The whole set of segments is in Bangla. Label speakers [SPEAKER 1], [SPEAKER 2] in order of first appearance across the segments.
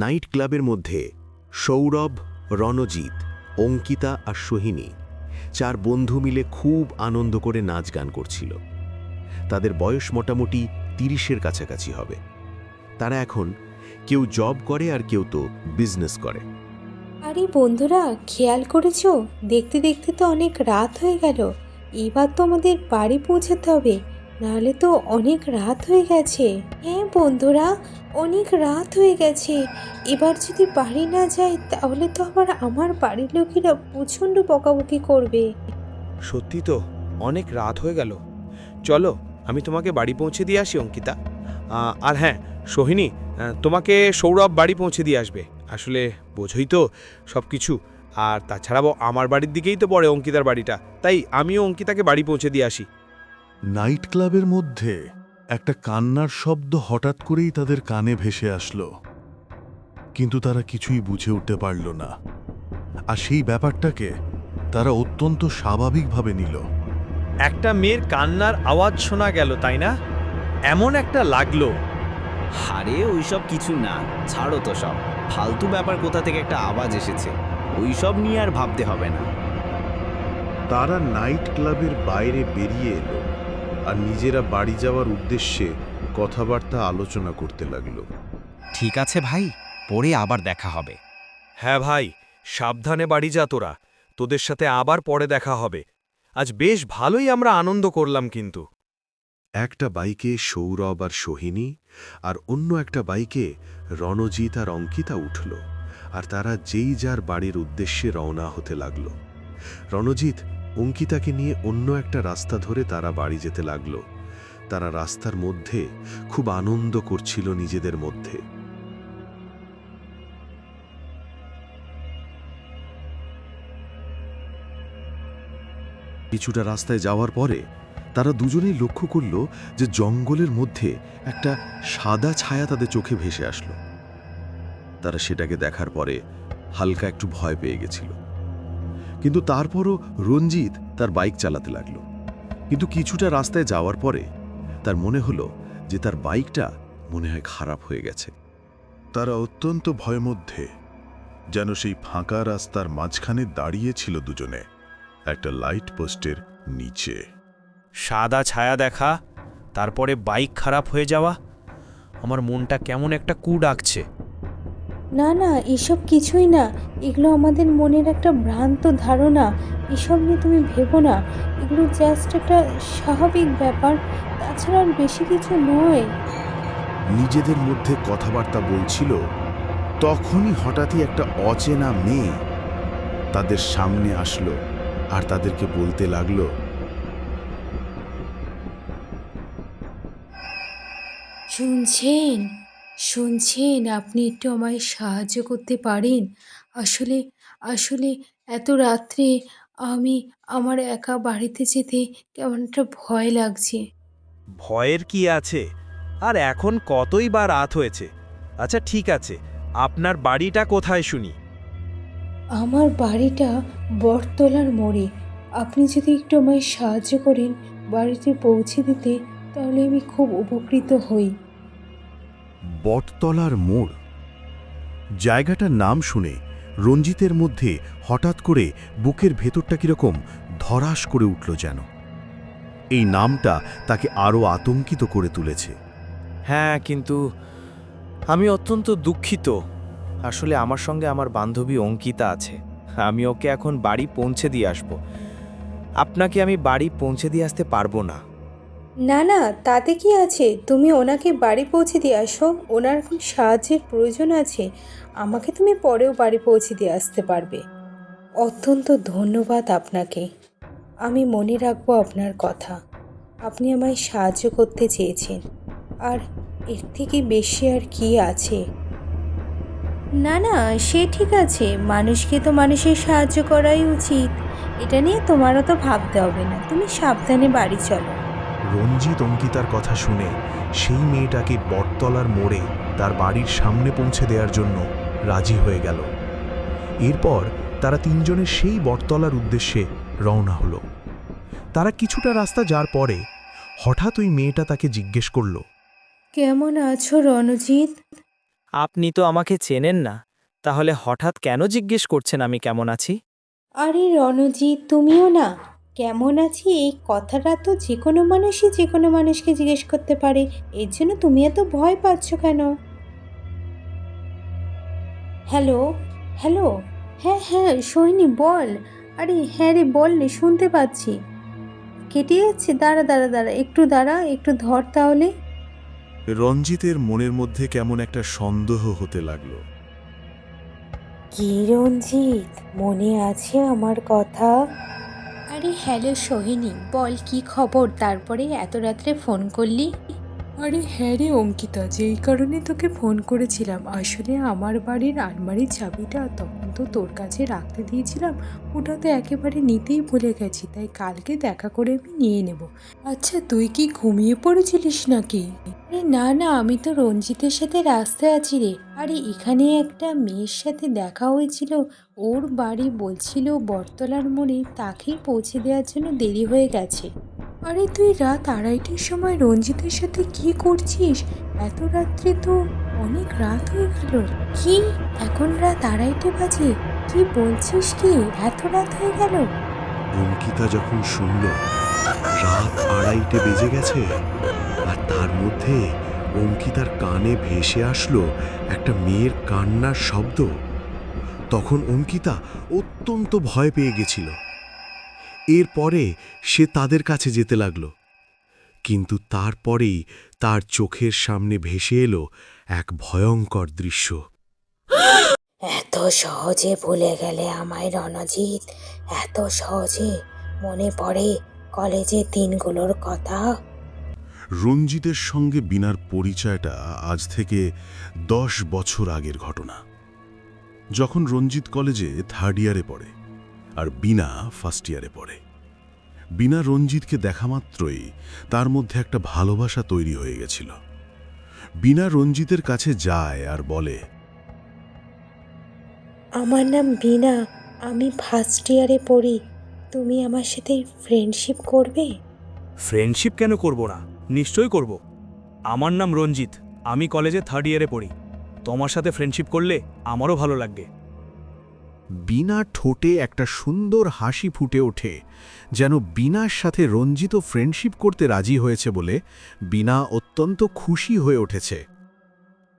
[SPEAKER 1] নাইট ক্লাবের মধ্যে সৌরভ, রণজিৎ, অঙ্কিতা আর সোহিনী চার বন্ধু মিলে খুব আনন্দ করে নাচ গান করছিল। তাদের বয়স মোটামুটি তিরিশের কাছাকাছি হবে। তারা এখন কেউ জব করে আর কেউ তো বিজনেস করে।
[SPEAKER 2] আরে বন্ধুরা, খেয়াল করেছ? দেখতে দেখতে তো অনেক রাত হয়ে গেল। এবার তো আমাদের বাড়ি পৌঁছাতে হবে। নাহলে তো অনেক রাত হয়ে গেছে। হ্যাঁ বন্ধুরা, অনেক রাত হয়ে গেছে। এবার যদি বাড়ি না যাই, তাহলে তো আবার আমার বাড়ির লোকেরা প্রচণ্ড বকাবকি করবে।
[SPEAKER 3] সত্যি তো, অনেক রাত হয়ে গেল। চলো, আমি তোমাকে বাড়ি পৌঁছে দিয়ে আসি, অঙ্কিতা। আর হ্যাঁ সোহিনী তোমাকে সৌরভ বাড়ি পৌঁছে দিয়ে আসবে। আসলে বোঝই তো সব কিছু আর তাছাড়াও আমার বাড়ির দিকেই তো পড়ে অঙ্কিতার বাড়িটা। তাই আমিও অঙ্কিতাকে বাড়ি পৌঁছে দিয়ে আসি।
[SPEAKER 4] নাইট ক্লাবের মধ্যে একটা কান্নার শব্দ হঠাৎ করেই তাদের কানে ভেসে আসলো। কিন্তু তারা কিছুই বুঝে উঠতে পারল না। আর সেই ব্যাপারটাকে তারা অত্যন্ত স্বাভাবিকভাবে নিল।
[SPEAKER 5] একটা মেয়ের কান্নার আওয়াজ শোনা গেল তাই না? এমন একটা লাগল।
[SPEAKER 6] আরে ওইসব কিছু না। ছাড়ো তো সব। ফালতু ব্যাপার কোথা থেকে একটা আওয়াজ এসেছে? ওইসব নিয়ে আর ভাবতে হবে না।
[SPEAKER 7] তারা নাইট ক্লাবের বাইরে বেরিয়ে এলো। আর নিজেরা বাড়ি যাওয়ার উদ্দেশ্যে কথাবার্তা আলোচনা করতে লাগল।
[SPEAKER 8] ঠিক আছে ভাই পরে আবার দেখা হবে।
[SPEAKER 5] হ্যাঁ ভাই সাবধানে বাড়ি যা তোরা। তোদের সাথে আবার পরে দেখা হবে। আজ বেশ ভালোই আমরা আনন্দ করলাম কিন্তু।
[SPEAKER 1] একটা বাইকে সৌরভ আর সোহিনী আর অন্য একটা বাইকে রণজিৎ আর অঙ্কিতা উঠল আর তারা যেই যার বাড়ির উদ্দেশ্যে রওনা হতে লাগল। রণজিৎ অঙ্কিতাকে নিয়ে অন্য একটা রাস্তা ধরে তারা বাড়ি যেতে লাগল। তারা রাস্তার মধ্যে খুব আনন্দ করছিল নিজেদের মধ্যে। কিছুটা রাস্তায় যাওয়ার পরে তারা দুজনেই লক্ষ্য করল যে জঙ্গলের মধ্যে একটা সাদা ছায়া তাদের চোখে ভেসে আসলো। তারা সেটাকে দেখার পরে হালকা একটু ভয় পেয়ে গেছিল। কিন্তু তারপরও রঞ্জিত তার বাইক চালাতে লাগল। কিন্তু কিছুটা রাস্তায় যাওয়ার পরে তার মনে হলো যে তার বাইকটা মনে হয় খারাপ হয়ে গেছে।
[SPEAKER 4] তারা অত্যন্ত ভয় মধ্যে যেন সেই ফাঁকা রাস্তার মাঝখানে দাঁড়িয়ে ছিল দুজনে। একটা লাইট পোস্টের নিচে।
[SPEAKER 5] সাদা ছায়া দেখা তারপরে বাইক খারাপ হয়ে যাওয়া। আমার মনটা কেমন একটা কু ডাকছে
[SPEAKER 2] না না এসব কিছুই না। এগুলো আমাদের মনের একটা ভ্রান্ত ধারণা। এসব নিয়ে তুমি ভেবো না। এগুলো জাস্ট একটা স্বাভাবিক ব্যাপার। তাছাড়া আর বেশি কিছু নয়।
[SPEAKER 7] নিজেদের মধ্যে কথাবার্তা বলছিল তখনই হঠাৎই একটা অচেনা মেয়ে তাদের সামনে আসলো আর তাদেরকে বলতে লাগল
[SPEAKER 2] শুনছেন? শুনছেন? আপনি একটু আমায় সাহায্য করতে পারেন? আসলে আসলে এত রাত্রে আমি আমার একা বাড়িতে যেতে কেমন একটা ভয় লাগছে।
[SPEAKER 5] ভয়ের কি আছে? আর এখন কতই বা রাত হয়েছে? আচ্ছা ঠিক আছে। আপনার বাড়িটা কোথায় শুনি?
[SPEAKER 2] আমার বাড়িটা বটতলার মোড়ে। আপনি যদি একটু আমায় সাহায্য করেন বাড়িতে পৌঁছে দিতে তাহলে আমি খুব উপকৃত হই।
[SPEAKER 4] বটতলার মোড়। জায়গাটার নাম শুনে রঞ্জিতের মধ্যে হঠাৎ করে বুকের ভেতরটা কীরকম ধরাস করে উঠল যেন। এই নামটা তাকে আরও আতঙ্কিত করে তুলেছে।
[SPEAKER 3] হ্যাঁ কিন্তু আমি অত্যন্ত দুঃখিত। আসলে আমার সঙ্গে আমার বান্ধবী অঙ্কিতা আছে। আমি ওকে এখন বাড়ি পৌঁছে দিয়ে আসব। আপনাকে আমি বাড়ি পৌঁছে দিয়ে আসতে পারব না।
[SPEAKER 2] না না, তাতে কি আছে? তুমি ওনাকে বাড়ি পৌঁছে দিয়ে আসো। ওনার এখন সাহায্যের প্রয়োজন আছে। আমাকে তুমি পরেও বাড়ি পৌঁছে দিয়ে আসতে পারবে। অত্যন্ত ধন্যবাদ আপনাকে। আমি মনে রাখব আপনার কথা। আপনি আমায় সাহায্য করতে চেয়েছেন। আর এর থেকে বেশি আর কি আছে? না না, সে ঠিক আছে। মানুষকে তো মানুষের সাহায্য করাই উচিত। এটা নিয়ে তোমারও তো ভাবতে হবে না। তুমি সাবধানে বাড়ি চলো।
[SPEAKER 4] রঞ্জিত অঙ্কিতার কথা শুনে সেই মেয়েটাকে বটতলার মোড়ে তার বাড়ির সামনে পৌঁছে দেওয়ার জন্য রাজি হয়ে গেল। এরপর তারা তিনজনে সেই বটতলার উদ্দেশ্যে রওনা হলো। তারা কিছুটা রাস্তা যার পরে হঠাৎ ওই মেয়েটা তাকে জিজ্ঞেস করল
[SPEAKER 2] কেমন আছো রণজিৎ?
[SPEAKER 9] আপনি তো আমাকে চেনেন না তাহলে হঠাৎ কেন জিজ্ঞেস করছেন আমি কেমন আছি?
[SPEAKER 2] আরে রণজিৎ তুমিও না। কেমন আছি? এই কথাটা তো যে কোনো মানুষই যে কোনো মানুষকে জিজ্ঞেস করতে পারে। এর জন্য তুমি এত ভয় পাচ্ছ কেন? হ্যালো? হ্যালো? হ্যাঁ হ্যাঁ সোহিনী বল। আরে হ্যাঁ রে বল রে শুনতে পাচ্ছি। কেটে যাচ্ছে? দাঁড়া দাঁড়া দাঁড়া একটু দাঁড়া একটু ধর তাহলে।
[SPEAKER 1] রঞ্জিতের মনের মধ্যে কেমন একটা সন্দেহ হতে লাগল।
[SPEAKER 2] কি রঞ্জিত? মনে আছে আমার কথা? আরে হ্যালো সোহিনী বল কি খবর? তারপরে এত রাত্রে ফোন করলি? আরে হ্যাঁ রে অঙ্কিতা, যেই কারণে তোকে ফোন করেছিলাম। আসলে আমার বাড়ির আলমারির চাবিটা তখন তো তোর কাছে রাখতে দিয়েছিলাম, ওটা তো একেবারে নিতেই ভুলে গেছি, তাই কালকে দেখা করে আমি নিয়ে নেব। আচ্ছা তুই কি ঘুমিয়ে পড়েছিলিস নাকি? আরে না না, আমি তো রঞ্জিতের সাথে রাস্তায় আছি রে। আরে এখানে একটা মেয়ের সাথে দেখা হয়েছিল, ওর বাড়ি বলছিল বটতলার মোড়ে, তাকেই পৌঁছে দেওয়ার জন্য দেরি হয়ে গেছে। আরে তুই রাত আড়াইটের সময় রঞ্জিতের সাথে কি করছিস? এত রাত্রে তো অনেক রাত হয়ে গেল। কি? এখন রাত আড়াইটে বাজে। কি বলছিস কি? এত রাত হয়ে গেল।
[SPEAKER 1] অঙ্কিতা যখন শুনল, রাত আড়াইটে বেজে গেছে, আর তার মধ্যে অঙ্কিতার কানে ভেসে আসলো একটা মেয়ের কান্নার শব্দ, তখন অঙ্কিতা অত্যন্ত ভয় পেয়ে গেছিল। এরপরে সে তাদের কাছে যেতে লাগল। কিন্তু তারপরেই তার চোখের সামনে ভেসে এলো এক ভয়ঙ্কর দৃশ্য।
[SPEAKER 2] এত সহজে ভুলে গেলে আমায় রণজিৎ এত সহজে মনে পড়ে কলেজের দিনগুলোর কথা।
[SPEAKER 1] রঞ্জিতের সঙ্গে বিনার পরিচয়টা আজ থেকে দশ বছর আগের ঘটনা। যখন রঞ্জিত কলেজে থার্ড ইয়ারে পড়ে আর বিনা ফার্স্ট ইয়ারে পড়ে। বিনা রঞ্জিতকে দেখা মাত্রই তার মধ্যে একটা ভালোবাসা তৈরি হয়ে গেছিল। বিনা রঞ্জিতের কাছে যায় আর বলে
[SPEAKER 2] আমার নাম বিনা আমি ফার্স্ট ইয়ারে পড়ি। তুমি আমার সাথে ফ্রেন্ডশিপ করবে?
[SPEAKER 3] ফ্রেন্ডশিপ কেন করব না? নিশ্চয়ই করব। আমার নাম রঞ্জিত আমি কলেজে থার্ড ইয়ারে পড়ি। তোমার সাথে ফ্রেন্ডশিপ করলে আমারও ভালো লাগবে।
[SPEAKER 4] বিনা ঠোঁটে একটা সুন্দর হাসি ফুটে ওঠে, যেন বিনার সাথে রঞ্জিত ফ্রেন্ডশিপ করতে রাজি হয়েছে বলে বিনা অত্যন্ত খুশি হয়ে উঠেছে।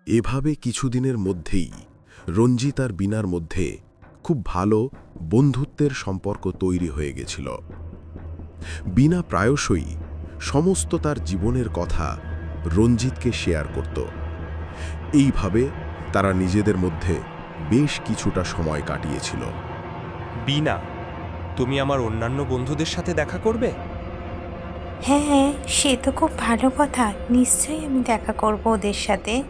[SPEAKER 1] এভাবে কিছুদিনের মধ্যেই রঞ্জিত আর বিনার মধ্যে খুব ভালো বন্ধুত্বের সম্পর্ক তৈরি হয়ে গেছিল। বিনা প্রায়শই সমস্ত তার জীবনের কথা রঞ্জিতকে শেয়ার করত। এইভাবে তারা নিজেদের মধ্যে বেশ কিছুটা সময় কাটিয়েছিল।
[SPEAKER 3] বিনা তুমি আমার অন্যান্য বন্ধুদের সাথে দেখা করবে?
[SPEAKER 2] হ্যাঁ হ্যাঁ সে তো খুব ভালো কথা। নিশ্চয়ই আমি দেখা করব ওদের সাথে।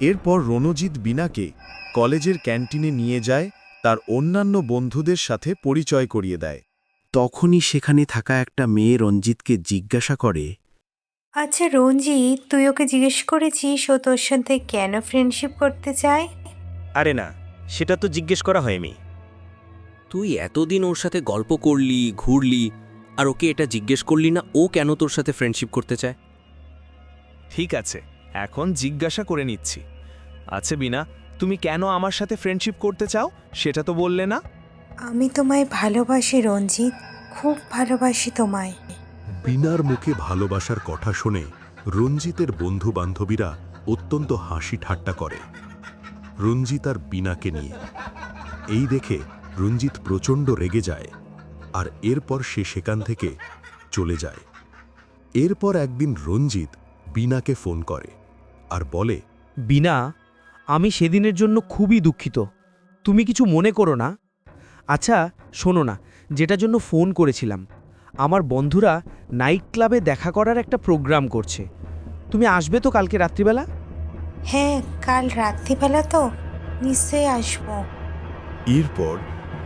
[SPEAKER 4] এরপর রণজিৎ বিনাকে কলেজের ক্যান্টিনে নিয়ে যায় তার অন্যান্য বন্ধুদের সাথে পরিচয় করিয়ে দেয়। তখনই সেখানে থাকা একটা মেয়ে রঞ্জিতকে জিজ্ঞাসা করে
[SPEAKER 2] আচ্ছা রঞ্জিত তুই ওকে জিজ্ঞেস করেছিস ও তোর সাথে কেন ফ্রেন্ডশিপ করতে চায়?
[SPEAKER 9] আরে না সেটা তো জিজ্ঞেস করা হয়নি।
[SPEAKER 10] তুই এতদিন ওর সাথে গল্প করলি ঘুরলি আর ওকে এটা জিজ্ঞেস করলি না ও কেন তোর সাথে ফ্রেন্ডশিপ করতে চায়?
[SPEAKER 3] ঠিক আছে এখন জিজ্ঞাসা করে নিচ্ছি। আচ্ছা বিনা তুমি কেন আমার সাথে ফ্রেন্ডশিপ করতে চাও? সেটা তো বললে না।
[SPEAKER 2] আমি তোমায় ভালোবাসি রঞ্জিত। খুব ভালোবাসি তোমায়।
[SPEAKER 1] বিনার মুখে ভালোবাসার কথা শুনে রঞ্জিতের বন্ধু বান্ধবীরা অত্যন্ত হাসি ঠাট্টা করে। রঞ্জিত আর বিনাকে নিয়ে। এই দেখে রঞ্জিত প্রচণ্ড রেগে যায় আর এরপর সে সেখান থেকে চলে যায়। এরপর একদিন রঞ্জিত বিনাকে ফোন করে আর বলে,
[SPEAKER 9] বিনা, আমি সেদিনের জন্য খুবই দুঃখিত। তুমি কিছু মনে করো না? আচ্ছা শোনো না, যেটার জন্য ফোন করেছিলাম। আমার বন্ধুরা নাইট ক্লাবে দেখা করার একটা প্রোগ্রাম করছে। তুমি আসবে তো কালকে রাত্রিবেলা?
[SPEAKER 2] হ্যাঁ কাল রাত্রিবেলা তো নিশ্চয়ই আসব।
[SPEAKER 1] এরপর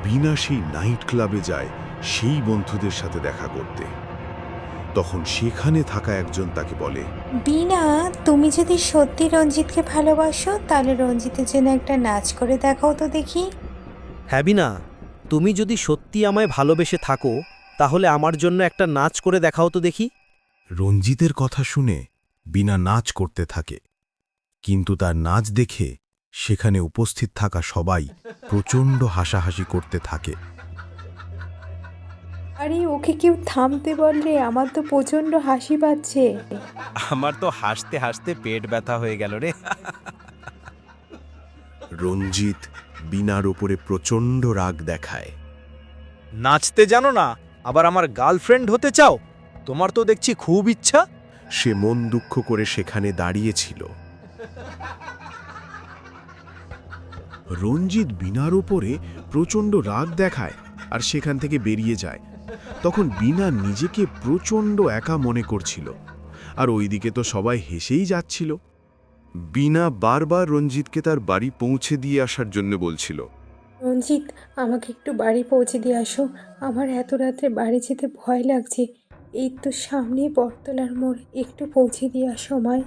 [SPEAKER 1] বিনা সেই নাইট ক্লাবে যায় সেই বন্ধুদের সাথে দেখা করতে। তখন সেখানে থাকা একজন তাকে বলে
[SPEAKER 2] বিনা তুমি যদি সত্যি রঞ্জিতকে ভালোবাসো তাহলে রঞ্জিতের জন্য একটা নাচ করে দেখাও তো দেখি।
[SPEAKER 9] হ্যাঁ বিনা তুমি যদি সত্যি আমায় ভালোবেসে থাকো তাহলে আমার জন্য একটা নাচ করে দেখাও তো দেখি।
[SPEAKER 4] রঞ্জিতের কথা শুনে বিনা নাচ করতে থাকে। কিন্তু তার নাচ দেখে সেখানে উপস্থিত থাকা সবাই প্রচণ্ড হাসাহাসি করতে থাকে।
[SPEAKER 2] আরে ওকে কেউ থামতে বললে আমার তো প্রচণ্ড হাসি পাচ্ছে।
[SPEAKER 8] আমার তো হাসতে হাসতে পেট ব্যথা হয়ে গেল রে।
[SPEAKER 1] রঞ্জিত বিনার ওপরে প্রচণ্ড রাগ দেখায়।
[SPEAKER 3] নাচতে জানো না আবার আমার গার্লফ্রেন্ড হতে চাও? তোমার তো দেখছি খুব ইচ্ছা।
[SPEAKER 1] সে মন দুঃখ করে সেখানে দাঁড়িয়েছিল রঞ্জিত বিনার ওপরে প্রচণ্ড রাগ দেখায় আর সেখান থেকে বেরিয়ে যায়। তখন বিনা নিজেকে প্রচণ্ড একা মনে করছিল আর ওইদিকে তো সবাই হেসেই যাচ্ছিল। বিনা বারবার রঞ্জিতকে তার বাড়ি পৌঁছে দিয়ে আসার জন্য বলছিল,
[SPEAKER 2] রঞ্জিত, আমাকে একটু বাড়ি পৌঁছে দিয়ে আসো। আমার এত রাত্রে বাড়ি যেতে ভয় লাগছে। এই তো সামনে বটতলার মোড়, একটু পৌঁছে দিয়ে আসো আমায়।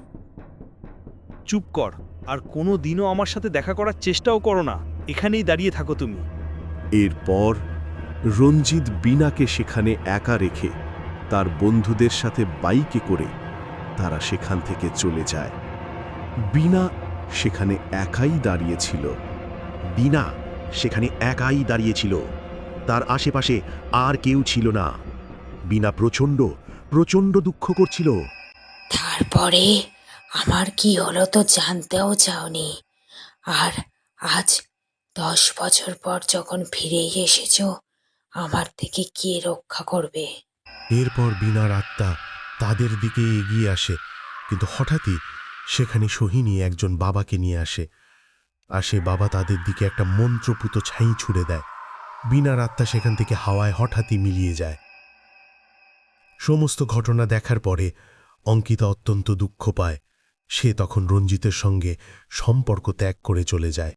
[SPEAKER 3] চুপ কর আর কোনো দিনও আমার সাথে দেখা করার চেষ্টাও করো না। এখানেই দাঁড়িয়ে থাকো তুমি।
[SPEAKER 1] এরপর রঞ্জিত বিনাকে সেখানে একা রেখে তার বন্ধুদের সাথে বাইকে করে তারা সেখান থেকে চলে যায়। বিনা সেখানে একাই দাঁড়িয়েছিল। বিনা সেখানে একাই দাঁড়িয়েছিল। তার আশেপাশে আর কেউ ছিল না। বিনা প্রচণ্ড প্রচণ্ড দুঃখ করছিল।
[SPEAKER 2] তারপরে আমার কি হলো তো জানতেও চাওনি। আর আজ দশ বছর পর যখন ফিরে এসেছ, আমার থেকে কে রক্ষা করবে?
[SPEAKER 4] এরপর বিনার আত্মা তাদের দিকে এগিয়ে আসে, কিন্তু হঠাৎই সেখানে সোহিনী একজন বাবাকে নিয়ে আসে। আর সে বাবা তাদের দিকে একটা মন্ত্রপুত ছাই ছুড়ে দেয়। বিনার আত্মা সেখান থেকে হাওয়ায় হঠাৎই মিলিয়ে যায়। সমস্ত ঘটনা দেখার পরে অঙ্কিতা অত্যন্ত দুঃখ পায়। সে তখন রঞ্জিতের সঙ্গে সম্পর্ক ত্যাগ করে চলে যায়।